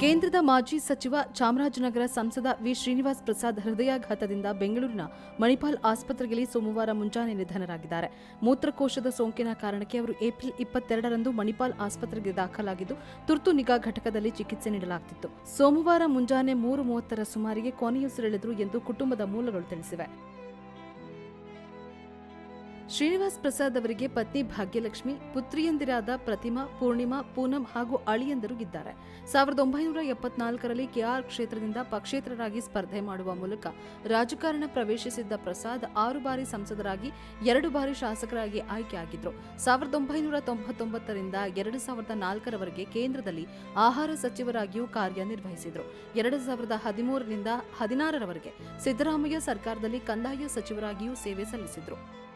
ಕೇಂದ್ರದ ಮಾಜಿ ಸಚಿವ ಚಾಮರಾಜನಗರ ಸಂಸದ ವಿ. ಶ್ರೀನಿವಾಸ್ ಪ್ರಸಾದ್ ಹೃದಯಾಘಾತದಿಂದ ಬೆಂಗಳೂರಿನ ಮಣಿಪಾಲ್ ಆಸ್ಪತ್ರೆಯಲ್ಲಿ ಸೋಮವಾರ ಮುಂಜಾನೆ ನಿಧನರಾಗಿದ್ದಾರೆ. ಮೂತ್ರಕೋಶದ ಸೋಂಕಿನ ಕಾರಣಕ್ಕೆ ಅವರು ಏಪ್ರಿಲ್ ಇಪ್ಪತ್ತೆರಡರಂದು ಮಣಿಪಾಲ್ ಆಸ್ಪತ್ರೆಗೆ ದಾಖಲಾಗಿದ್ದು, ತುರ್ತು ನಿಗಾ ಘಟಕದಲ್ಲಿ ಚಿಕಿತ್ಸೆ ನೀಡಲಾಗುತ್ತಿತ್ತು ಸೋಮವಾರ ಮುಂಜಾನೆ ಮೂರು ಮೂವತ್ತರ ಸುಮಾರಿಗೆ ಕೊನೆಯುಸಿರೆಳೆದರು ಎಂದು ಕುಟುಂಬದ ಮೂಲಗಳು ತಿಳಿಸಿವೆ. ಶ್ರೀನಿವಾಸ್ ಪ್ರಸಾದ್ ಅವರಿಗೆ ಪತ್ನಿ ಭಾಗ್ಯಲಕ್ಷ್ಮಿ, ಪುತ್ರಿಯಂದಿರಾದ ಪ್ರತಿಮಾ, ಪೂರ್ಣಿಮಾ, ಪೂನಂ ಹಾಗೂ ಅಳಿಯಂದರು ಇದ್ದಾರೆ. ಸಾವಿರದ ಒಂಬೈನೂರ ಎಪ್ಪತ್ನಾಲ್ಕರಲ್ಲಿ ಕೆಆರ್ ಕ್ಷೇತ್ರದಿಂದ ಪಕ್ಷೇತರರಾಗಿ ಸ್ಪರ್ಧೆ ಮಾಡುವ ಮೂಲಕ ರಾಜಕಾರಣ ಪ್ರವೇಶಿಸಿದ್ದ ಪ್ರಸಾದ್ ಆರು ಬಾರಿ ಸಂಸದರಾಗಿ, ಎರಡು ಬಾರಿ ಶಾಸಕರಾಗಿ ಆಯ್ಕೆಯಾಗಿದ್ದರು ಸಾವಿರದ ಒಂಬೈನೂರ ತೊಂಬತ್ತೊಂಬತ್ತರಿಂದ ಎರಡು ಸಾವಿರದ ನಾಲ್ಕರವರೆಗೆ ಕೇಂದ್ರದಲ್ಲಿ ಆಹಾರ ಸಚಿವರಾಗಿಯೂ ಕಾರ್ಯನಿರ್ವಹಿಸಿದರು. ಎರಡು ಸಾವಿರದ ಹದಿಮೂರರಿಂದ ಹದಿನಾರರವರೆಗೆ ಸಿದ್ದರಾಮಯ್ಯ ಸರ್ಕಾರದಲ್ಲಿ ಕಂದಾಯ ಸಚಿವರಾಗಿಯೂ ಸೇವೆ ಸಲ್ಲಿಸಿದ್ರು.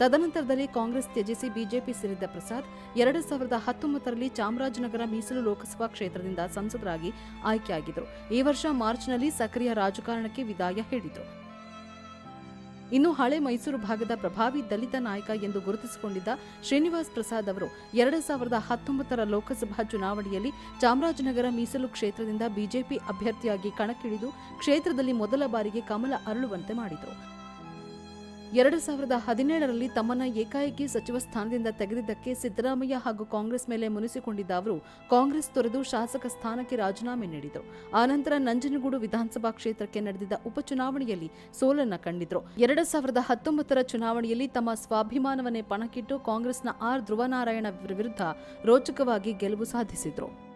ತದನಂತರದಲ್ಲಿ ಕಾಂಗ್ರೆಸ್ ತ್ಯಜಿಸಿ ಬಿಜೆಪಿ ಸೇರಿದ್ದ ಪ್ರಸಾದ್ ಎರಡು ಸಾವಿರದ ಹತ್ತೊಂಬತ್ತರಲ್ಲಿ ಚಾಮರಾಜನಗರ ಮೀಸಲು ಲೋಕಸಭಾ ಕ್ಷೇತ್ರದಿಂದ ಸಂಸದರಾಗಿ ಆಯ್ಕೆಯಾಗಿದ್ದರು. ಈ ವರ್ಷ ಮಾರ್ಚ್ನಲ್ಲಿ ಸಕ್ರಿಯ ರಾಜಕಾರಣಕ್ಕೆ ವಿದಾಯ ಹೇಳಿದರು. ಇನ್ನು ಹಳೆ ಮೈಸೂರು ಭಾಗದ ಪ್ರಭಾವಿ ದಲಿತ ನಾಯಕ ಎಂದು ಗುರುತಿಸಿಕೊಂಡಿದ್ದ ಶ್ರೀನಿವಾಸ್ ಪ್ರಸಾದ್ ಅವರು ಎರಡು ಸಾವಿರದ ಹತ್ತೊಂಬತ್ತರ ಲೋಕಸಭಾ ಚುನಾವಣೆಯಲ್ಲಿ ಚಾಮರಾಜನಗರ ಮೀಸಲು ಕ್ಷೇತ್ರದಿಂದ ಬಿಜೆಪಿ ಅಭ್ಯರ್ಥಿಯಾಗಿ ಕಣಕ್ಕಿಳಿದು ಕ್ಷೇತ್ರದಲ್ಲಿ ಮೊದಲ ಬಾರಿಗೆ ಕಮಲ ಅರಳುವಂತೆ ಮಾಡಿದರು. ಎರಡು ಸಾವಿರದ ಹದಿನೇಳರಲ್ಲಿ ತಮ್ಮನ್ನ ಏಕಾಏಕಿ ಸಚಿವ ಸ್ಥಾನದಿಂದ ತೆಗೆದಿದ್ದಕ್ಕೆ ಸಿದ್ದರಾಮಯ್ಯ ಹಾಗೂ ಕಾಂಗ್ರೆಸ್ ಮೇಲೆ ಮುನಿಸಿಕೊಂಡಿದ್ದ ಅವರು ಕಾಂಗ್ರೆಸ್ ತೊರೆದು ಶಾಸಕ ಸ್ಥಾನಕ್ಕೆ ರಾಜೀನಾಮೆ ನೀಡಿದರು. ಆನಂತರ ನಂಜನಗೂಡು ವಿಧಾನಸಭಾ ಕ್ಷೇತ್ರಕ್ಕೆ ನಡೆದಿದ್ದ ಉಪಚುನಾವಣೆಯಲ್ಲಿ ಸೋಲನ್ನ ಕಂಡಿದ್ರು. ಎರಡು ಸಾವಿರದ ಹತ್ತೊಂಬತ್ತರ ಚುನಾವಣೆಯಲ್ಲಿ ತಮ್ಮ ಸ್ವಾಭಿಮಾನವನ್ನೇ ಪಣಕ್ಕಿಟ್ಟು ಕಾಂಗ್ರೆಸ್ನ ಆರ್ ಧ್ರುವನಾರಾಯಣ ವಿರುದ್ಧ ರೋಚಕವಾಗಿ ಗೆಲುವು ಸಾಧಿಸಿದ್ರು.